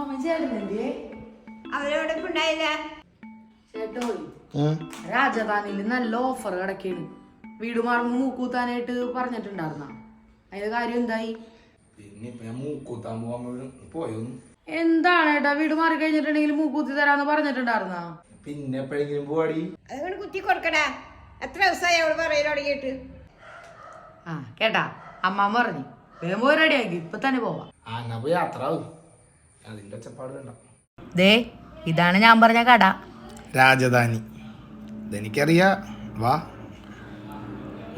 അമ്മ ചേട്ടനല്ലേ അവരോട് ഉണ്ടായില്ല ചേട്ടോ രാജധാനിയിൽ നല്ല ഓഫർ കിടക്കാണ്. വീട് മാറുമ്പോ മൂക്കൂത്താനായിട്ട് പറഞ്ഞിട്ടുണ്ടായിരുന്ന? അതിന്റെ കാര്യം എന്തായി? പിന്നെ ഞാൻ മൂക്കൂത്താൻ പോകാൻ പോയൊന്നും. എന്താണ് ഏട്ടാ വീട് മാറി കഴിഞ്ഞിട്ടുണ്ടെങ്കിൽ മൂക്കൂത്തി തരാന്ന് പറഞ്ഞിട്ടുണ്ടായിരുന്ന? പിന്നെ എപ്പോഴെങ്കിലും പോവാടി അതുകൊണ്ട് കുത്തി കൊടുക്കടാ. എത്ര ദിവസമായി അവൾ പറയൽ തുടങ്ങിയിട്ട് ആ കേട്ടാ. അമ്മ പറഞ്ഞു. വേഗം പോയി റെഡിയാക്കി ഇപ്പൊ തന്നെ പോവാ. ആ എന്നാ പോയി യാത്ര ആവും അതിന്റെ ഒച്ചപ്പാട് വേണ്ട. ദേ ഇതാണ് ഞാൻ പറഞ്ഞ കട. രാജധാനി. ഇതെനിക്കറിയാ. വാ.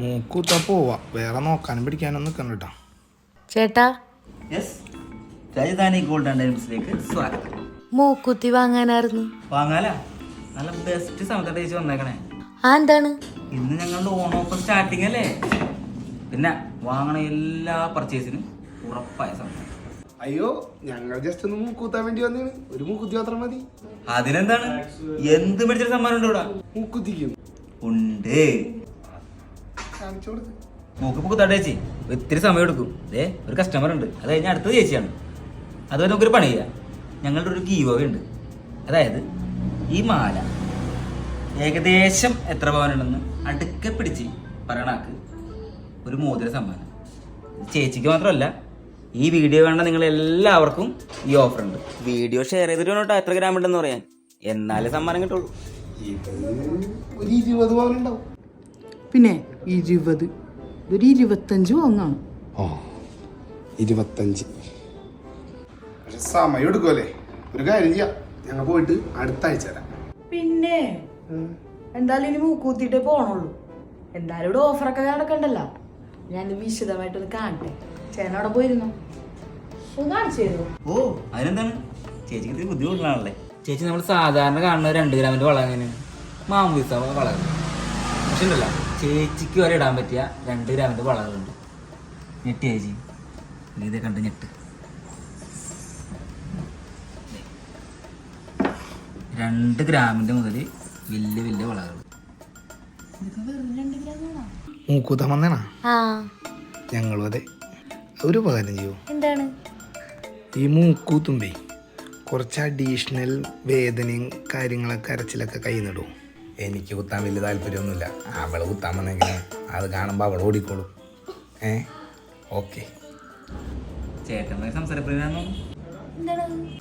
മൂക്കൂത്ത പോവാ. വേറെ നോക്കാനും പിടിക്കാനും നിൽക്കണ്ട കേട്ടോ ചേട്ടാ. യെസ് രാജധാനി ഗോൾഡ് ആൻഡ് ഡയമണ്ട്സിലേക്ക് സ്വാഗതം. മൂക്കുത്തി വാങ്ങാനായിരുന്നു. വാങ്ങാലാ? നല്ല ബെസ്റ്റ് സമയത്തോടെ ചേച്ചി വന്നേക്കണേ. ആ എന്താണ്? ഇന്ന് ഞങ്ങളുടെ ഓൺ ഓഫർ സ്റ്റാർട്ടിങ് അല്ലേ? പിന്നെ വാങ്ങണ എല്ലാ പർച്ചേസിനും ഉറപ്പായ സമയം. അയ്യോ ഞങ്ങൾ ജസ്റ്റ് ഒന്ന് മൂക്കൂത്താൻ വേണ്ടി വന്നേണ്. ഒരു മൂക്കുത്തി മാത്രം മതി. അതിനെന്താണ്? എന്ത് പിടിച്ച സമ്മാനം ഉണ്ട് ഇവിടെ? മൂക്കുത്തിക്കും ഉണ്ട്. കാണിച്ചു കൊടുക്ക്. മൂക്ക് പൂക്കുത്താട്ടെ ചേച്ചി. ഒത്തിരി സമയം എടുക്കും. ഏ ഒരു കസ്റ്റമർ ഉണ്ട്. അത് കഴിഞ്ഞ അടുത്തത് ചേച്ചിയാണ്. അതുവരെ നമുക്കൊരു പണി ചെയ്യാം. ഞങ്ങളുടെ ഒരു ഗീവ് ഉണ്ട്. അതായത് ഈ മാല ഏകദേശം എത്ര പവനുണ്ടെന്ന് അടുക്കെ പിടിച്ച് പറയണാക്ക് ഒരു മോതിര സമ്മാനം. ചേച്ചിക്ക് മാത്രമല്ല ഈ വീഡിയോ കണ്ട നിങ്ങൾ എല്ലാവർക്കും ഈ ഓഫർ ഉണ്ട്. വീഡിയോ ഷെയർ ചെയ്തിട്ട് വേണം കേട്ടോ എത്ര ഗ്രാം ഉണ്ടെന്ന് പറയാൻ. എന്നാലേ സമ്മാനം കിട്ടുള്ളൂ. ഒരു ഇരുപത് പിന്നെ ഇരുപത്. ഒരു ഇരുപത്തഞ്ച് വാങ്ങാണ് ആ ഇരുപത്തഞ്ച്. പക്ഷെ സമയം എടുക്കുമല്ലേ ഒരു കാര്യം ചെയ്യാം. ഞങ്ങൾ പോയിട്ട് അടുത്ത ആഴ്ച തരാം പിന്നെ എന്തായാലും ഇനി മൂക്കൂത്തിട്ടേ പോണുള്ളൂ. എന്തായാലും ഇവിടെ ഓഫറൊക്കെ നടക്കണ്ടല്ലോ. ഞാൻ വിശദമായിട്ടൊന്ന് കാണട്ടെ. ചേട്ടൻ അവിടെ പോയിരുന്നു. ഓ അതിനെന്താണ്? ചേച്ചിക്ക് ഇത്തിരി ബുദ്ധിമുട്ടുള്ളതാണല്ലേ ചേച്ചി നമ്മൾ സാധാരണ കാണുന്ന രണ്ട് ഗ്രാമിന്റെ വളം എങ്ങനെയാണ്? മാമൂസ വളകൾ പക്ഷെ ഉണ്ടല്ലോ ചേച്ചിക്ക് വരെ ഇടാൻ പറ്റിയ രണ്ട് ഗ്രാമിന്റെ വളകളുണ്ട് ഞെട്ടി ചേച്ചി. ഇത് കണ്ട് ഞെട്ട്. രണ്ട് ഗ്രാമിന്റെ മുതൽ വലിയ വലിയ വളകൾ ആ. ഞങ്ങളും അതെ. ഒരു ഉപകാരം ചെയ്യൂ എന്താണ്? ഈ മൂക്കൂത്തുമ്പേ കുറച്ച് അഡീഷണൽ വേദനയും കാര്യങ്ങളൊക്കെ അരച്ചിലൊക്കെ കൈ നിടൂ എനിക്ക് കുത്താൻ വലിയ താല്പര്യമൊന്നുമില്ല. അവൾ കുത്താൻ വന്നെങ്കിൽ അത് കാണുമ്പോൾ അവൾ ഓടിക്കോളും. ഏ? ഓക്കെ.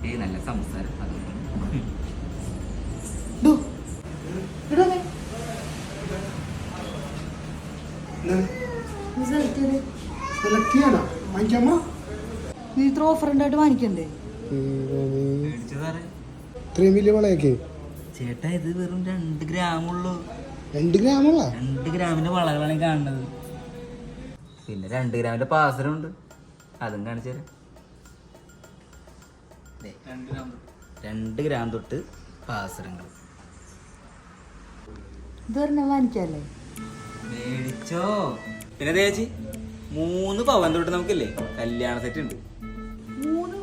ഏയ് നല്ല സംസാരം. അതുകൊണ്ട് സെലക്ട് ചെയ്യാനാ? വാങ്ങിക്കാമോ? നീ ഇത്ര ഓഫർ ഉണ്ടായിട്ട് വാങ്ങിക്കണ്ടേ? ഇത്രയും വലിയ വളയൊക്കെ? ചേട്ടാ ഇത് വെറും രണ്ട് ഗ്രാമുള്ളൂ രണ്ട് ഗ്രാമുള്ള രണ്ട് ഗ്രാമിന്റെ വളകളാണ് കാണുന്നത്. പിന്നെ രണ്ട് ഗ്രാമിന്റെ പാസരം ഉണ്ട് അതും കാണിച്ചു തരാം. രണ്ട് ഗ്രാം തൊട്ട് പാസരങ്ങൾ. ഇത് പറഞ്ഞാൽ വാങ്ങിക്കല്ലേ? മേടിച്ചോ. പിന്നെ ചേച്ചി മൂന്ന് പവൻ തൊട്ട് നമുക്കില്ലേ? കല്യാണ സെറ്റ് ഉണ്ട്. മൂന്ന്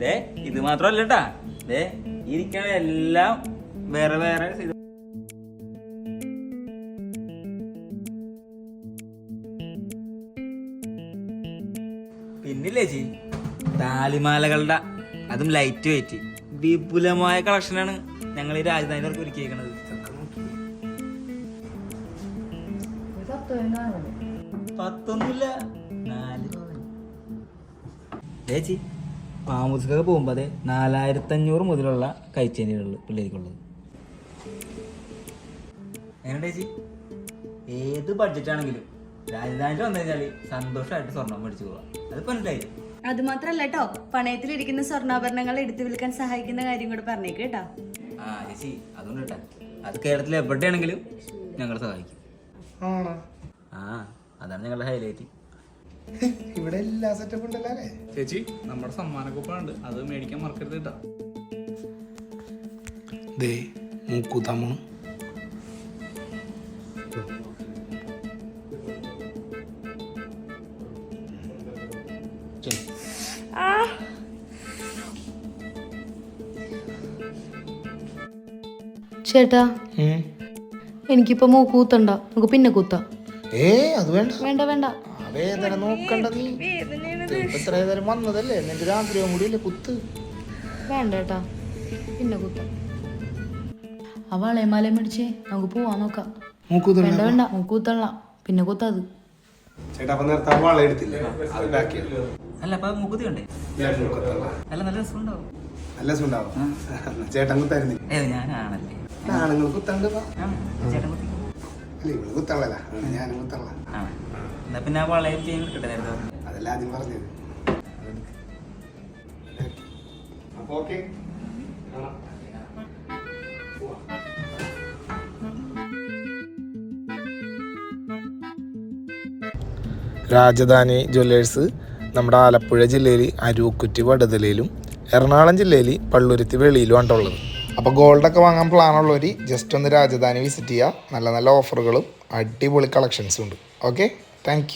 ദേ ഇത് മാത്രമല്ല കേട്ടാ ദേ ഇരിക്കണ എല്ലാം വേറെ വേറെ പിന്നില്ലേ ചേച്ചി? താലിമാലകളുടെ അതും ലൈറ്റ് വെയിറ്റ് വിപുലമായ കളക്ഷനാണ് ഞങ്ങൾ ഈ നാല് പവൻ. ചേച്ചി മാമൂസിക്കൊക്കെ പോകുമ്പോൾ അതെ നാലായിരത്തി അഞ്ഞൂറ് മുതലുള്ള കൈച്ചേനികളുള്ള പിള്ളേർക്കുള്ളത്. ചേച്ചി? ഏത് ബഡ്ജറ്റ് ആണെങ്കിലും രാജധാനിയിൽ വന്നു കഴിഞ്ഞാൽ സന്തോഷമായിട്ട് സ്വർണം മേടിച്ചു പോവാം. അത് മനസ്സിലായി അത് മാത്രല്ല കേട്ടോ പണയത്തിലിരിക്കുന്ന സ്വർണാഭരണങ്ങൾ എടുത്തു വിൽക്കാൻ സഹായിക്കുന്ന കാര്യം കൂടെ പറഞ്ഞേക്ക് കേട്ടോ. ആ ചേച്ചി അതുകൊണ്ട് അത് കേരളത്തിൽ എവിടെയാണെങ്കിലും ഞങ്ങൾ സഹായിക്കും. ആ അതാണ് ഞങ്ങളുടെ ഹൈലൈറ്റ് ഇവിടെ എല്ലാ സെറ്റപ്പ് ഉണ്ടല്ലേ ചേച്ചി നമ്മുടെ സമ്മാന കൂപ്പണുണ്ട് അത് മേടിക്കാൻ മറക്കരുത് കേട്ടോ. ദേ മൂക്കൂത്താൻ ചേട്ടാ. എനിക്കിപ്പോ മൂക്കൂത്തണ്ട നമുക്ക് പിന്നെ കൂത്താം. ഏ അത് വേണ്ട. വേണ്ട വേണ്ട. വേദന നോക്കണ്ട നീ. ഇത്ര വന്നതല്ലേ? നിന്റെ ഒരു ആഗ്രഹം കൂടി അല്ലേ കുത്ത്? വേണ്ട ഏട്ടാ പിന്നെ കുത്താം. അവളെ മല മേടിച്ചേ. നമുക്ക് പോവാൻ നോക്കാം. വേണ്ട വേണ്ട. മൂക്കൂത്തള്ള കുത്തള്ള പിന്നെ കുത്താത് ചേട്ടാ അപ്പൊ നേരത്തെ ആ വള എടുത്തില്ലേ? അത് ബാക്കി അല്ല അപ്പൊ മുക്കുത്തി കണ്ടേ? അല്ല നല്ല രസം ഉണ്ടാവും നല്ല സുണ്ടാവും ചേട്ടൻ കുത്തായിരുന്നു ഏ ഞാനാണല്ലേ. ആണുങ്ങൾ കുത്തണ്ട് അല്ല ഇവൾ കുത്തള്ളല്ല ഞാനും കുത്തള്ള പിന്നെ ആ വളയം ചെയ്യാൻ കിട്ടട്ടെ അതല്ല ആദ്യം പറഞ്ഞത്. അപ്പൊ ഓക്കെ. രാജധാനി ജ്വല്ലേഴ്സ് നമ്മുടെ ആലപ്പുഴ ജില്ലയിൽ അരൂക്കുറ്റി വടതലയിലും എറണാകുളം ജില്ലയിൽ പള്ളുരുത്തി വെളിയിലുമാണ് ഉള്ളത്. അപ്പോൾ ഗോൾഡൊക്കെ വാങ്ങാൻ പ്ലാൻ ഉള്ളവർ ജസ്റ്റ് ഒന്ന് രാജധാനി വിസിറ്റ് ചെയ്യുക നല്ല നല്ല ഓഫറുകളും അടിപൊളി കളക്ഷൻസും ഉണ്ട്. Okay thank